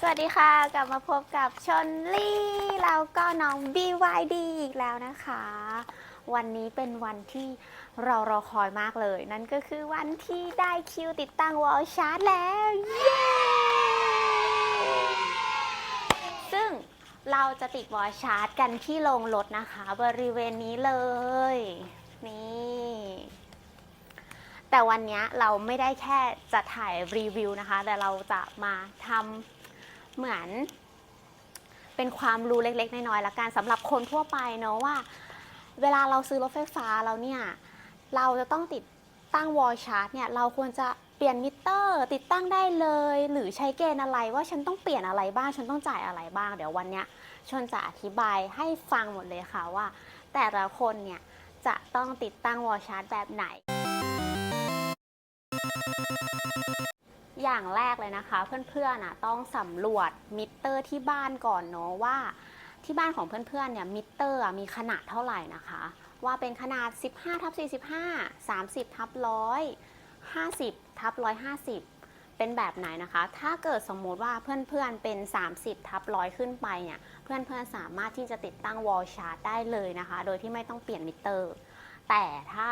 สวัสดีค่ะ กลับมาพบกับชนลี่แล้วก็น้อง BYD อีกแล้วนะคะ วันนี้เป็นวันที่เรารอคอยมากเลย นั่นก็คือวันที่ได้คิวติดตั้งวอลชาร์จแล้ว เย้ ซึ่งเราจะติดวอลชาร์จกันที่โรงรถนะคะ บริเวณนี้เลย นี่แต่วันนี้เราไม่ได้แค่จะถ่ายรีวิวนะคะ แต่เราจะมาทำ เหมือนเป็นความรู้เล็ก ๆ น้อยๆละกันสำหรับคนทั่วไปเนาะว่า เวลาเราซื้อรถไฟฟ้าแล้วเนี่ยเราจะต้องติดตั้งวอลชาร์จเนี่ยเราควรจะเปลี่ยนมิเตอร์ ติดตั้งได้เลย หรือใช้เกณฑ์อะไรว่าฉันต้องเปลี่ยนอะไรบ้างฉันต้องจ่ายอะไรบ้าง เดี๋ยววันเนี้ยชนจะอธิบายให้ฟังหมดเลยค่ะว่า แต่ละคนเนี่ยจะต้องติดตั้งวอลชาร์จแบบไหน อย่างแรกเลยนะคะ เพื่อนๆน่ะต้องสำรวจมิเตอร์ที่บ้านก่อนเนาะว่า ที่บ้านของเพื่อนๆเนี่ยมิเตอร์มีขนาดเท่าไหร่นะคะ ว่าเป็นขนาด 15ทับ45 30ทับ100 50ทับ150 เป็นแบบไหนนะคะ ถ้าเกิดสมมติว่าเพื่อนๆเป็น 30ทับร้อยขึ้นไปเนี่ยเพื่อนๆสามารถที่จะติดตั้งวอลชาร์จได้เลยนะคะ โดยที่ไม่ต้องเปลี่ยนมิเตอร์ แต่ถ้า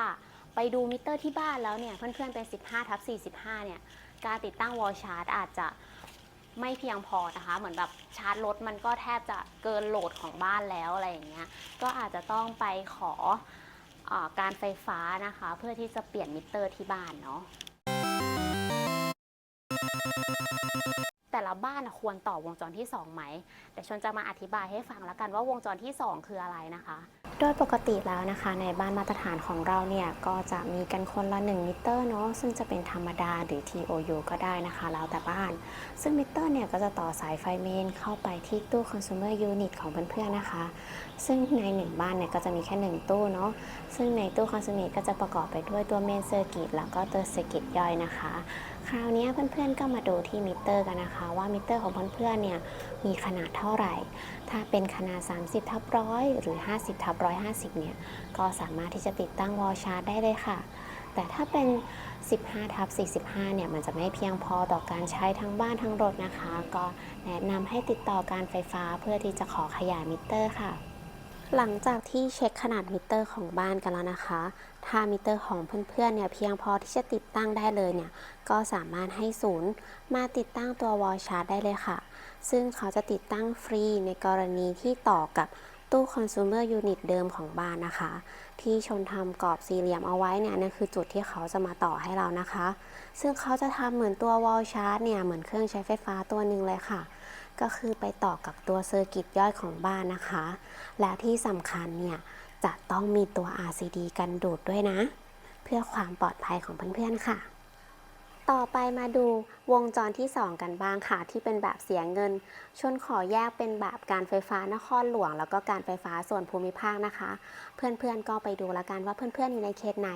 ไปดูมิเตอร์ที่บ้านแล้วเนี่ยเพื่อนๆเป็น 15ทับ45เนี่ย การติดตั้งวอลชาร์จอาจจะไม่เพียงพอนะคะ เหมือนแบบชาร์จรถมันก็แทบจะเกินโหลดของบ้านแล้วอะไรอย่างเงี้ย ก็อาจจะต้องไปขอเออการไฟฟ้านะคะ เพื่อที่จะเปลี่ยนมิเตอร์ที่บ้านเนาะ แต่ละบ้านควรต่อวงจรที่ 2 ไหม แต่ชนจะมาอธิบายให้ฟังแล้วกันว่าวงจรที่ 2 คืออะไรนะคะ โดยปกติแล้วนะคะ ในบ้านมาตรฐานของเราเนี่ยก็จะมีกันคนละ 1 มิเตอร์เนาะซึ่งจะเป็นธรรมดาหรือ TOU ก็ได้นะคะ แล้วแต่บ้าน ซึ่งมิเตอร์เนี่ยก็จะต่อสายไฟเมนเข้าไปที่ตู้ consumer unit ของเพื่อนๆนะคะ ซึ่งในหนึ่งบ้านเนี่ยก็จะมีแค่ 1 ตู้เนาะซึ่งในตู้ consumer ก็จะประกอบไปด้วยตัวเมนเซอร์กิตแล้วก็ตัวเซอร์กิตย่อยนะคะ คราวนี้เพื่อนๆก็มาดูที่มิเตอร์กันนะคะ ว่ามิเตอร์ของเพื่อนๆเนี่ยมีขนาดเท่าไหร่ ถ้าเป็นขนาด 30ทับร้อยหรือ 50ทับ150เนี่ยก็สามารถที่จะติดตั้งวอลชาร์จได้เลยค่ะ แต่ถ้าเป็น 15ทับ45 เนี่ยมันจะไม่เพียงพอต่อการใช้ทั้งบ้านทั้งรถนะคะ ก็แนะนำให้ติดต่อการไฟฟ้าเพื่อที่จะขอขยายมิเตอร์ค่ะ หลังจากที่เช็คขนาดมิเตอร์ของบ้านกันแล้วนะคะ ถ้ามิเตอร์ของเพื่อนๆเนี่ยเพียงพอที่จะติดตั้งได้เลยเนี่ย ก็สามารถให้ศูนย์มาติดตั้งตัววอลชาร์จได้เลยค่ะ ซึ่งเขาจะติดตั้งฟรีในกรณีที่ต่อกับตู้ consumer unit เดิมของบ้านนะคะ ที่ชนทำกรอบสี่เหลี่ยมเอาไว้เนี่ยนั่นคือจุดที่เขาจะมาต่อให้เรานะคะ ซึ่งเขาจะทำเหมือนตัววอลชาร์จเนี่ยเหมือนเครื่องใช้ไฟฟ้าตัวหนึ่งเลยค่ะ ก็คือไปต่อกับตัวเซอร์กิตย่อยของบ้านนะคะ และที่สำคัญเนี่ยจะต้องมีตัว RCD กันดูดด้วยนะ เพื่อความปลอดภัยของเพื่อนๆค่ะ ต่อไปมาดูวงจรที่ 2 กันบ้างค่ะ ที่เป็นแบบเสียเงิน ชนขอแยกเป็นแบบการไฟฟ้านครหลวง แล้วก็การไฟฟ้าส่วนภูมิภาคนะคะ เพื่อนๆก็ไปดูละกันว่าเพื่อนๆอยู่ในเขตไหน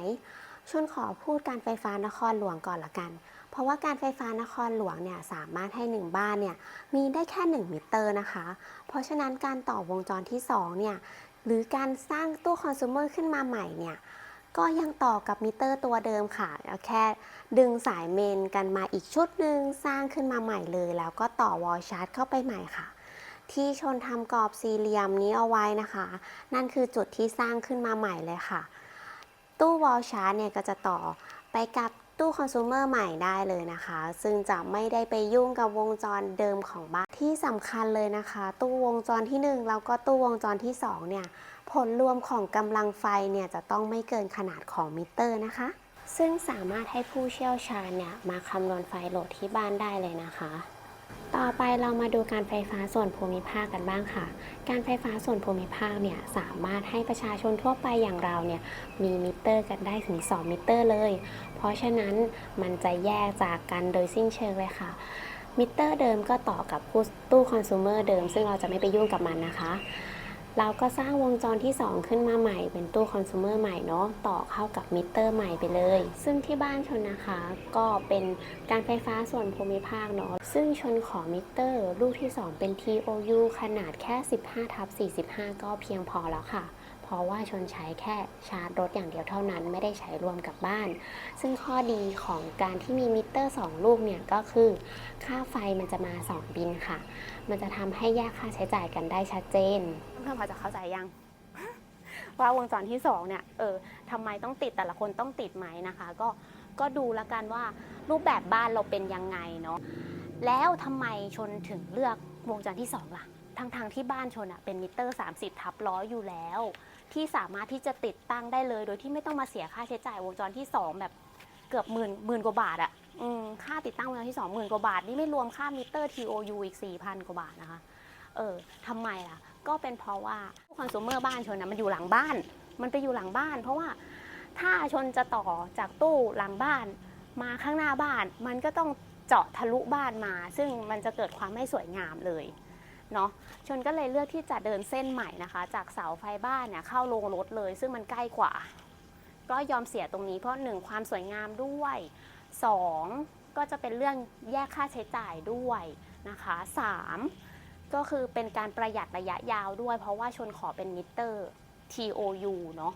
ชนขอพูดการไฟฟ้านครหลวงก่อนละกัน ราะว่าการไฟฟ้านครหลวงเนี่ยสามารถให้หนึ่งบ้านเนี่ยมีได้แค่ 1 มิเตอร์นะคะ เพราะฉะนั้นการต่อวงจรที่ 2 เนี่ยหรือการสร้างตู้คอน sumer ขึ้นมาใหม่เนี่ยก็ยังต่อกับมิเตอร์ตัวเดิมค่ะแล้วแค่ดึงสายเมนกันมาอีกชุดหนึ่งสร้างขึ้นมาใหม่เลย แล้วก็ต่อวอลชาร์จเข้าไปใหม่ค่ะ ที่ชนทำกรอบสี่เหลี่ยมนี้เอาไว้นะคะ นั่นคือจุดที่สร้างขึ้นมาใหม่เลยค่ะ ตู้วอลชาร์จเนี่ยก็จะต่อไปกับ ตู้คอน sumer ใหม่ได้เลยนะคะ ซึ่งจะไม่ได้ไปยุ่งกับวงจรเดิมของบ้านที่สำคัญเลยนะคะ ตู้วงจรที่ 1 แล้วก็ตู้วงจรที่ 2 เนี่ย ผลรวมของกำลังไฟเนี่ยจะต้องไม่เกินขนาดของมิเตอร์นะคะ ซึ่งสามารถให้ผู้เชี่ยวชาญเนี่ยมาคำนวณไฟโหลดที่บ้านได้เลยนะคะ ต่อไปเรามาดูการไฟฟ้าส่วนภูมิภาคกันบ้างค่ะ การไฟฟ้าส่วนภูมิภาคเนี่ยสามารถให้ประชาชนทั่วไปอย่างเราเนี่ยมีมิเตอร์กันได้ถึง 2 มิเตอร์เลย เพราะฉะนั้นมันจะแยกจากกันโดยสิ้นเชิงเลยค่ะ มิเตอร์เดิมก็ต่อกับตู้คอน sumer เดิม ซึ่งเราจะไม่ไปยุ่งกับมันนะคะ เราก็สร้างวงจรที่ 2 ขึ้นมาใหม่ เป็นตู้คอน sumer ใหม่เนาะต่อเข้ากับมิเตอร์ใหม่ไปเลย ซึ่งที่บ้านชนนะคะ ก็เป็นการไฟฟ้าส่วนภูมิภาคเนาะซึ่งชนขอมิเตอร์ลูกที่ 2 เป็น TOU ขนาดแค่ 15ทับ45 ก็เพียงพอแล้วค่ะ เพราะว่าชนใช้แค่ชาร์จรถอย่างเดียวเท่านั้นไม่ได้ใช้รวมกับบ้าน ซึ่งข้อดีของการที่มีมิเตอร์ 2 ลูกเนี่ยก็คือ ค่าไฟมันจะมา 2 บินค่ะ มันจะทำให้แยกค่าใช้จ่ายกันได้ชัดเจน เพื่อนพอจะเข้าใจยัง ว่าวงจรที่2เนี่ยเออทำไมต้องติดแต่ละคนต้องติดไหมนะคะ ก็ก็ดูแล้วกันว่ารูปแบบบ้านเราเป็นยังไงเนาะแล้วทำไมชนถึงเลือกวงจรที่2ล่ะทั้งทางๆที่บ้านชนอะเป็นมิเตอร์ 30 ทับร้อยอยู่แล้ว ที่สามารถที่จะติดตั้งได้เลย โดยที่ไม่ต้องมาเสียค่าใช้จ่ายวงจรที่2แบบเกือบหมื่นหมื่นกว่าบาทอะค่าติดตั้งวงจรที่2หมื่นกว่าบาท นี่ไม่รวมค่ามิเตอร์ TOU อีก4,000 กว่าบาทนะคะ เออทำไมล่ะ ก็เป็นเพราะว่าคอน sumer บ้านชนนะมันอยู่หลังบ้าน มันไปอยู่หลังบ้าน เพราะว่าถ้าชนจะต่อจากตู้หลังบ้าน มาข้างหน้าบ้าน มันก็ต้องเจาะทะลุบ้านมา ซึ่งมันจะเกิดความไม่สวยงามเลยเนาะชนก็เลยเลือกที่จะเดินเส้นใหม่นะคะ จากเสาไฟบ้านเนี่ยเข้าโรงรถเลย ซึ่งมันใกล้กว่า ก็ยอมเสียตรงนี้เพราะหนึ่งความสวยงามด้วยสองก็จะเป็นเรื่องแยกค่าใช้จ่ายด้วยนะคะสาม ก็คือเป็นการประหยัดระยะยาวด้วย เพราะว่าชนขอเป็นมิเตอร์ TOU เนาะ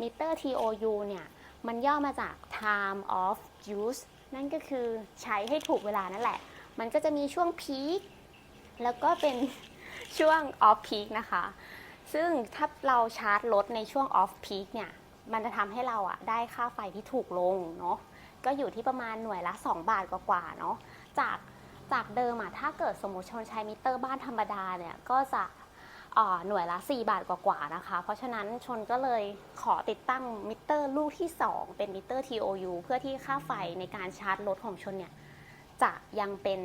มิเตอร์ TOU เนี่ย มันย่อมาจาก time of use นั่นก็คือใช้ให้ถูกเวลานั่นแหละ มันก็จะมีช่วง peak แล้วก็เป็นช่วง off peak นะคะ ซึ่งถ้าเราชาร์จรถในช่วง off peak เนี่ย มันจะทำให้เราอะได้ค่าไฟที่ถูกลงเนาะ ก็อยู่ที่ประมาณหน่วยละ 2 บาทกว่าๆเนาะจากจากเดิมอะถ้าเกิดสมมติชนใช้มิเตอร์บ้านธรรมดาเนี่ยก็จะหน่วยละ 4 บาทกว่าๆนะคะ เพราะฉะนั้นชนก็เลยขอติดตั้งมิเตอร์ลูกที่ 2 เป็นมิเตอร์ TOU เพื่อที่ค่าไฟในการชาร์จรถของชนเนี่ยจะยังเป็น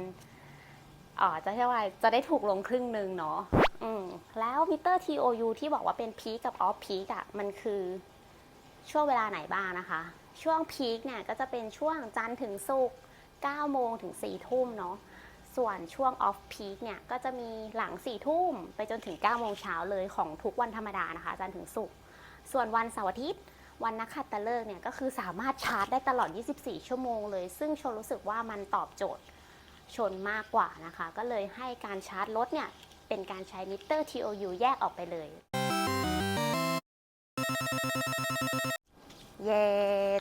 จะเรียกว่าจะได้ถูกลงครึ่งหนึ่งเนาะอืมแล้วมิเตอร์ TOU ที่บอกว่าเป็นพีกับออฟพีกอะมันคือช่วงเวลาไหนบ้างนะคะ ช่วงพีคเนี่ยก็จะเป็นช่วงจันทร์ถึงศุกร์9โมงถึง4ทุ่มเนาะส่วนช่วง off peak เนี่ยก็จะมีหลัง4ทุ่มไปจนถึง9โมงเช้าเลยของทุกวันธรรมดานะคะจันทร์ถึงศุกร์ส่วนวันเสาร์อาทิตย์วันนักขัตฤกษ์เนี่ยก็คือสามารถชาร์จได้ตลอด 24 ชั่วโมงเลย ซึ่งชนรู้สึกว่ามันตอบโจทย์ชนมากกว่านะคะ ก็เลยให้การชาร์จรถเนี่ยเป็นการใช้มิเตอร์ TOU แยกออกไปเลย เย้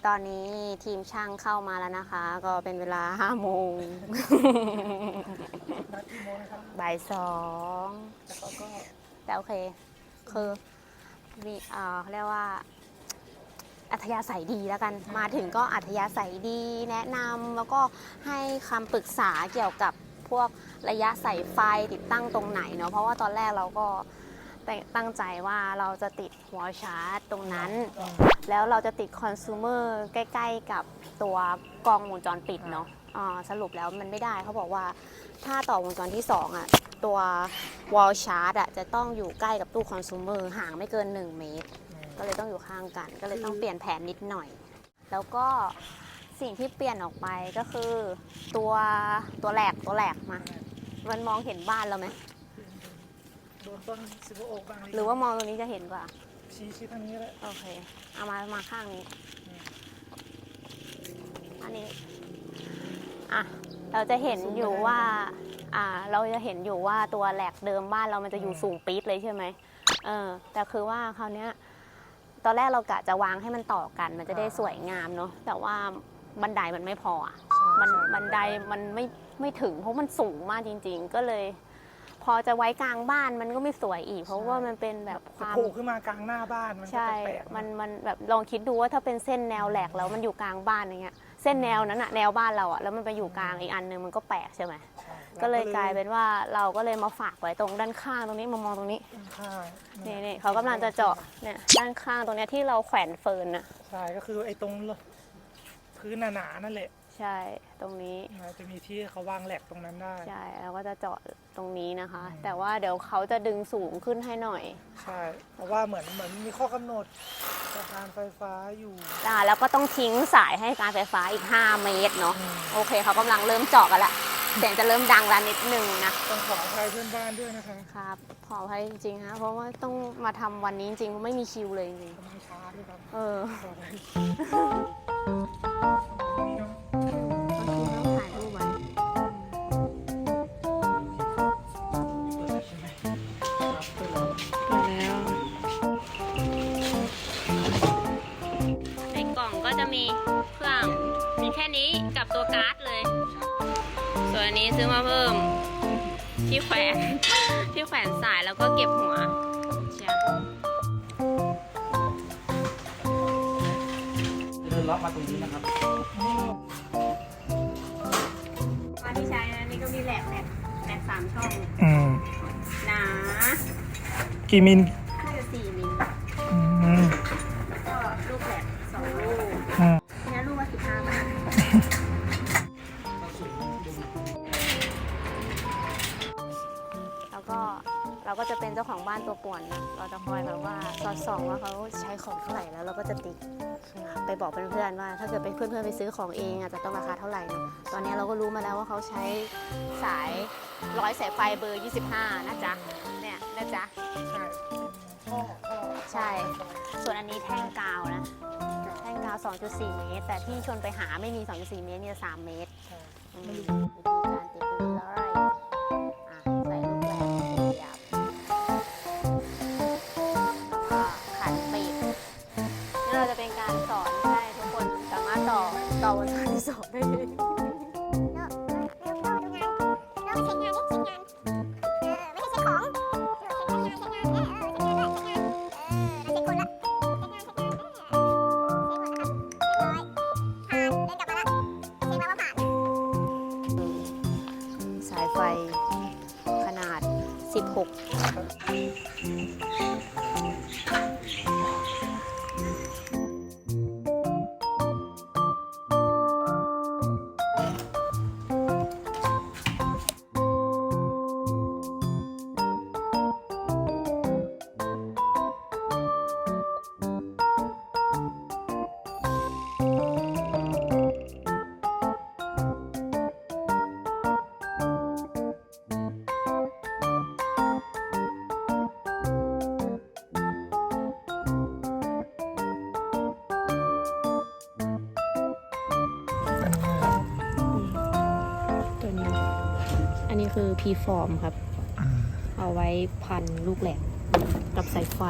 ตอนนี้ทีมช่างเข้ามาแล้วนะคะ ก็เป็นเวลา5โมงนัดกี่โมงนะครับบ่ายสองแล้วเขาก็แต่โอเค คือมีเอ่อเขาเรียกว่า อัธยาศัยดีแล้วกัน มาถึงก็อัธยาศัยดีแนะนำแล้วก็ให้คำปรึกษาเกี่ยวกับพวกระยะสายไฟติดตั้งตรงไหนเนาะเพราะว่าตอนแรกเราก็ ตั้งตั้งใจว่าเราจะติดวอลชาร์จตรงนั้น แล้วเราจะติดคอน sumer ใกล้ๆกับตัวกล้องวงจรปิดเนาะอ่าสรุปแล้วมันไม่ได้เขาบอกว่าถ้าต่อวงจรที่ 2อะตัว wall charge อะจะต้องอยู่ใกล้กับตู้คอน sumer ห่างไม่เกิน 1 เมตร ก็เลยต้องอยู่ข้างกัน ก็เลยต้องเปลี่ยนแผนนิดหน่อย แล้วก็สิ่งที่เปลี่ยนออกไปก็คือตัวตัวแหลกตัวแหลกมา มันมองเห็นบ้านเราไหม โดนต้นซิโบโอกบ้างหรือว่ามองตรงนี้จะเห็นกว่า ชี้ชี้ทางนี้ก็ได้โอเค เอามามาข้างนี้ อันนี้ อะ เราจะเห็นอยู่ว่า อ่า เราจะเห็นอยู่ว่าตัวแหลกเดิมบ้านเรามันจะอยู่สูงปี๊ดเลยใช่ไหมเออ แต่คือว่าคราวเนี้ย ตอนแรกเรากะจะวางให้มันต่อกัน มันจะได้สวยงามเนาะ แต่ว่าบันไดมันไม่พออะมันบันไดมันไม่ไม่ถึงเพราะมันสูงมากจริง ๆ ก็เลย พอจะไว้กลางบ้านมันก็ไม่สวยอีก เพราะว่ามันเป็นแบบคจะวามโผล่ขึ้นมากลางหน้าบ้านมันก็ใช่แปลกๆมันมันแบบลองคิดดูว่าถ้าเป็นเส้นแนวแหลกแล้วมันอยู่กลางบ้านอย่างเงี้ยเส้นแนวนั้นอะแนวบ้านเราอะแล้วมันไปอยู่กลางอีกอันนึงมันก็แปลกใช่ไหมใช่ก็เลยกลายเป็นว่าเราก็เลยมาฝากไว้ตรงด้านข้างตรงนี้มามองตรงนี้ข้างนี่นี่เขากำลังจะเจาะเนี่ยด้านข้างตรงเนี้ยที่เราแขวนเฟิร์นอะใช่ก็คือไอ้ตรงพื้นหนาๆนั่นแหละ ใช่ตรงนี้ นะจะมีที่เขาวางแหลกตรงนั้นได้ ใช่แล้วก็จะเจาะตรงนี้นะคะ อืม แต่ว่าเดี๋ยวเขาจะดึงสูงขึ้นให้หน่อยใช่เพราะว่าเหมือนเหมือนมีข้อกำหนดจากการไฟฟ้าอยู่อ่าแล้วก็ต้องทิ้งสายให้การไฟฟ้าอีก 5 เมตรเนาะอืมโอเคเขากำลังเริ่มเจาะกันละเสียงจะเริ่มดังแล้วนิดนึงนะต้องขออภัยเพื่อนบ้านด้วยนะคะครับขออภัยจริงๆฮะเพราะว่าต้องมาทำวันนี้จริงๆไม่มีคิวเลยจริงกำลังช้าด้วยครับๆเออ ขออภัย่องก็จะมีเครื่องมีแค่นี้กับตัวการ์ดเลย ส่วนนี้ซื้อมาเพิ่มที่แขวนที่แขวนสายแล้วก็เก็บหัวเชียเดิล็อกมาตรงนี้นะครับมาที่ใช้นะนี่ก็มีแหลกแหลบแหลกสามช่องหนากี่มิล เราก็จะเป็นเจ้าของบ้านตัวป่วนนะเราจะคอยแบบว่าสอดส่องว่าเขาใช้ของเท่าไหร่แล้วเราก็จะติ๊กไปบอกเพื่อนๆว่า ถ้าเกิดเป็นเพื่อนๆไปซื้อของเองอาจจะต้องราคาเท่าไหร่เนอะตอนนี้เราก็รู้มาแล้วว่าเขาใช้สายร้อยสายไฟเบอร์ 25 นะจ๊ะเนี่ยนะจ๊ะใช่พ่อพ่อใช่ส่วนอันนี้แท่งกาวนะ แท่งกาว 2.4 เมตร แต่ที่ชวนไปหาไม่มี 2.4 เมตรมีแต่3เมตรใช่อืมวิธีการติดเป็นเลยอ่ นนี้คือ P form ครับ เอาไว้พันลูกแหลมกับสายไฟ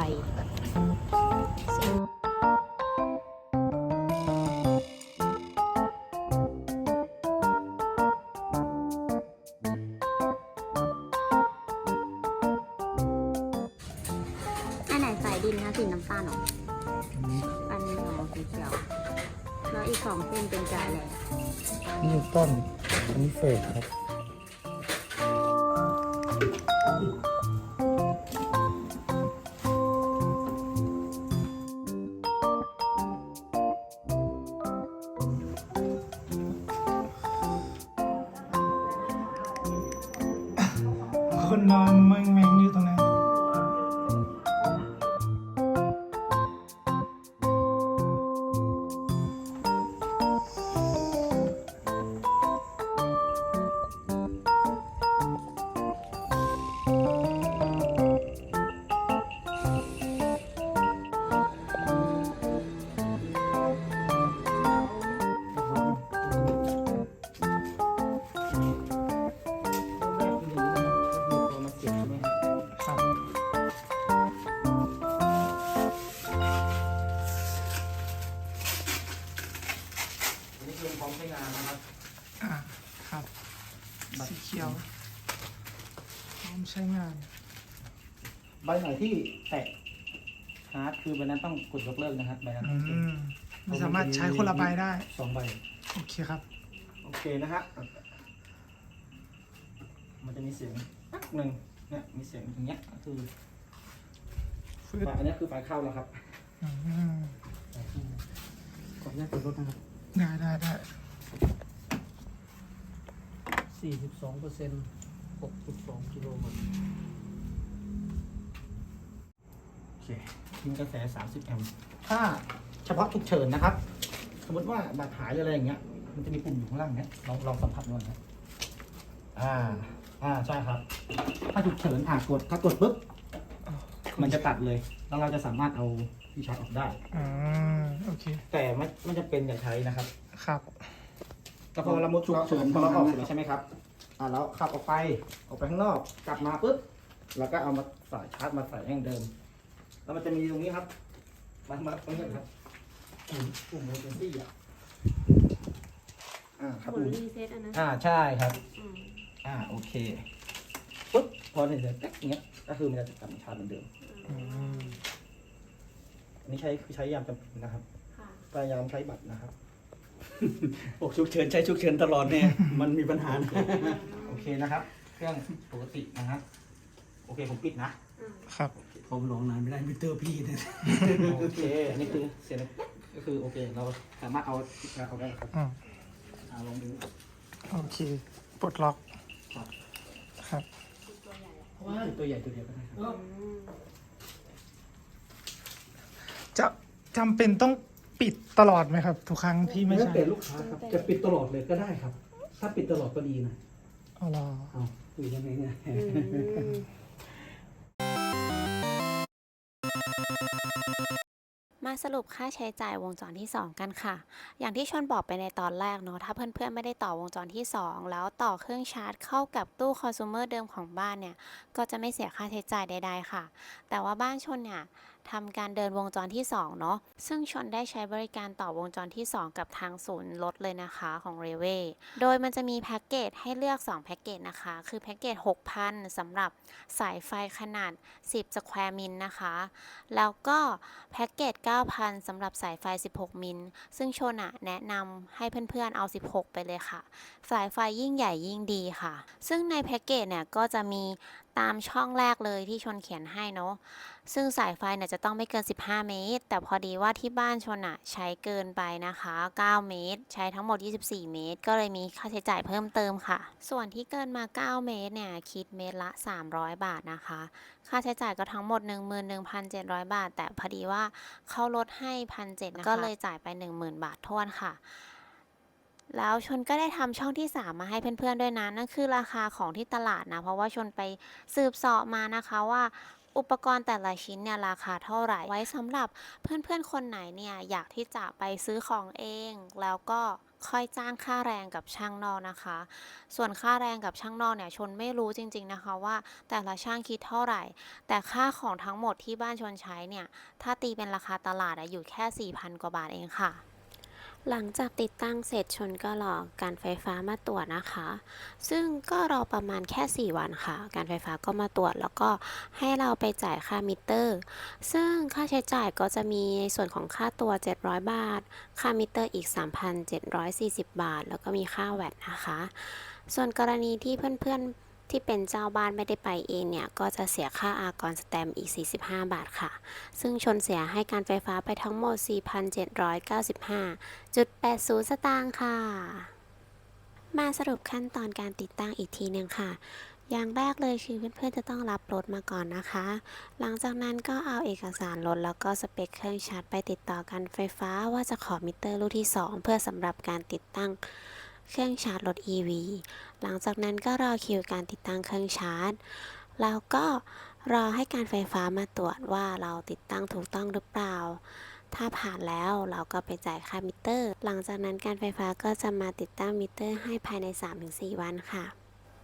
อันไหนสายดินคะสีน้ำตาลเหรอ อันนี้เหรอสีเขียว แล้วอีกสองเส้นเป็นจ่ายแหละนิวตันอันนี้เฟสครับ คนนอนเมงแม่งอยู่ตรง ใบไหนที่แตะฮาร์ดคือใบนั้นต้องกดยกเลิกนะครับใบนั้นอืต้องเป็นมไม่สามารถใช้คนละใบได้ สองใบ โอเคครับ โอเคนะฮะ มันจะมีเสียงตักหนึ่งเนี่ยมีเสียงอย่างเงี้ยก็คือฟืดไฟอันนี้คือไฟเข้าแล้วครับอืมไฟเข้าขออนุญาตกดรถนะครับได้ได้ได้สี่สิบสองเปอร์เซ็นต์หกจุดสองกิโลวัตต์โเคทิ้งกระแสสามสิบแอมป์ถ้าเฉพาะฉุกเฉินนะครับ สมมติว่าบาดหายหรืออะไรอย่างเงี้ย มันจะมีปุ่มอยู่ข้างล่างเนี้ยลองลองสัมผัสดูนะอ่า อ่าใช่ครับ ถ้าฉุกเฉินอ่ากดถ้ากดปุ๊บ มันจะตัดเลย แล้วเราจะสามารถเอาที่ช็อตออกได้อืมโอเค แต่ไม่ไม่จะเป็นอย่าใช้นะครับครับ แต่พอเรามุดฉุกเฉินพอเราออกเสร็จแล้วใช่ไหมครับ อ่าแล้วขับออกไป ออกไปข้างนอก กลับมาปุ๊บ แล้วก็เอามาใส่ชาร์จมาใส่ให้เหมือนเดิม แล้วมันจะมีตรงนี้ครับ มามาตรงนี้ครับปุ่มปุ่มโมเดนซี่อะอ่าอ่าครับหมุนรีเซ็ตอันนั้นอ่าใช่ครับ อืมอ่าโอเคปุ๊บพอเนี่ยเสร็จแป๊กอย่างเงี้ยก็คือมันจะกลับมาชาร์จเหมือนเดิมอืมอันนี้ใช้คือใช้ยามจำเป็นนะครับค่ะพยายามใช้บัตรนะครับปกฉุกเฉินใช้ฉุกเฉินตลอดเนี่ยมันมีปัญหานะโอเคนะครับ เครื่องปกตินะครับ โอเคผมปิดนะ อืมครับ ผมลองนานไม่ได้มิเตอร์พี่เนี่ยโอเค อันนี้คือเสียงก็คือโอเค เราสามารถเอาเอาได้ครับอืมอ่าลองดูโอเคปลดล็อกครับครับตัวใหญ่อะเพราะว่าตัวใหญ่ตัวเดียวก็ได้ครับอืมจะจำเป็นต้องปิดตลอดไหมครับ ทุกครั้งที่ไม่แล้วใช่แต่ลูกค้าครับ จะปิดตลอดเลยก็ได้ครับ ถ้าปิดตลอดก็ดีนะ เอาล่ะเอาคุยยังไงเนี่ย อืม สรุปค่าใช้จ่ายวงจรที่ 2 กันค่ะ อย่างที่ชนบอกไปในตอนแรกเนาะ ถ้าเพื่อนๆไม่ได้ต่อวงจรที่ 2 แล้วต่อเครื่องชาร์จเข้ากับตู้คอน sumer เดิมของบ้านเนี่ย ก็จะไม่เสียค่าใช้จ่ายใดๆค่ะ แต่ว่าบ้านชนเนี่ย ทำการเดินวงจรที่ 2 เนาะซึ่งชนได้ใช้บริการต่อวงจรที่ 2 กับทางศูนย์รถเลยนะคะของ r e w a y โดยมันจะมีแพ็กเกจให้เลือก 2 แพ็กเกจนะคะ คือแพ็กเกจ 6,000สำหรับสายไฟขนาด 10 สแควร์มิลนะคะ แล้วก็แพ็กเกจ 9,000สำหรับสายไฟ 16 มิล ซึ่งชนอะแนะนำให้เพื่อนๆเอา 16 ไปเลยค่ะ สายไฟยิ่งใหญ่ยิ่งดีค่ะ ซึ่งในแพ็กเกจเนี่ยก็จะมี ตามช่องแรกเลยที่ชนเขียนให้เนาะซึ่งสายไฟเนี่ยจะต้องไม่เกิน 15 เมตร แต่พอดีว่าที่บ้านชนอะใช้เกินไปนะคะ 9 เมตร ใช้ทั้งหมด 24 เมตร ก็เลยมีค่าใช้จ่ายเพิ่มเติมค่ะ ส่วนที่เกินมา 9 เมตรเนี่ยคิดเมตรละ 300 บาทนะคะ ค่าใช้จ่ายก็ทั้งหมด 11,700 บาท แต่พอดีว่าเขาลดให้ 1,700นะคะก็เลยจ่ายไป 10,000 บาททวนค่ะ แล้วชนก็ได้ทำช่องที่ 3 มาให้เพื่อนๆด้วยนะ นั่นคือราคาของที่ตลาดนะ เพราะว่าชนไปสืบเสาะมานะคะว่าอุปกรณ์แต่ละชิ้นเนี่ยราคาเท่าไหร่ ไว้สำหรับเพื่อนๆคนไหนเนี่ยอยากที่จะไปซื้อของเอง แล้วก็ค่อยจ้างค่าแรงกับช่างนอกนะคะ ส่วนค่าแรงกับช่างนอกเนี่ยชนไม่รู้จริง ๆนะคะว่า แต่ละช่างคิดเท่าไหร่ แต่ค่าของทั้งหมดที่บ้านชนใช้เนี่ยถ้าตีเป็นราคาตลาดอะอยู่แค่4,000กว่าบาทเองค่ะ หลังจากติดตั้งเสร็จชนก็รอการไฟฟ้ามาตรวจนะคะ ซึ่งก็รอประมาณแค่ 4 วันค่ะ การไฟฟ้าก็มาตรวจแล้วก็ให้เราไปจ่ายค่ามิเตอร์ ซึ่งค่าใช้จ่ายก็จะมีในส่วนของค่าตัว 700 บาท ค่ามิเตอร์อีก 3,740 บาท แล้วก็มีค่าแวดนะคะ ส่วนกรณีที่เพื่อนๆ ที่เป็นเจ้าบ้านไม่ได้ไปเองเนี่ยก็จะเสียค่าอากรสแตมอีก 45 บาทค่ะ ซึ่งชนเสียให้การไฟฟ้าไปทั้งหมด 4,795.80 สตางค์ค่ะ มาสรุปขั้นตอนการติดตั้งอีกทีหนึ่งค่ะอย่างแรกเลยคือเพื่อนๆจะต้องรับรถมาก่อนนะคะ หลังจากนั้นก็เอาเอกสารรถแล้วก็สเปคเครื่องชาร์จไปติดต่อกันไฟฟ้าว่าจะขอมิเตอร์ลูกที่ 2 เพื่อสำหรับการติดตั้ง เครื่องชาร์จรถ EV หลังจากนั้นก็รอคิวการติดตั้งเครื่องชาร์จ แล้วก็รอให้การไฟฟ้ามาตรวจว่าเราติดตั้งถูกต้องหรือเปล่า ถ้าผ่านแล้วเราก็ไปจ่ายค่ามิเตอร์ หลังจากนั้นการไฟฟ้าก็จะมาติดตั้งมิเตอร์ให้ภายใน 3-4 วันค่ะ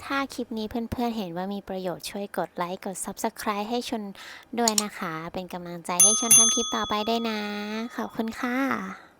ถ้าคลิปนี้เพื่อนๆเห็นว่ามีประโยชน์ช่วยกดไลค์กด Subscribe ให้ชนด้วยนะคะ เป็นกำลังใจให้ชนทำคลิปต่อไปได้นะ ขอบคุณค่ะ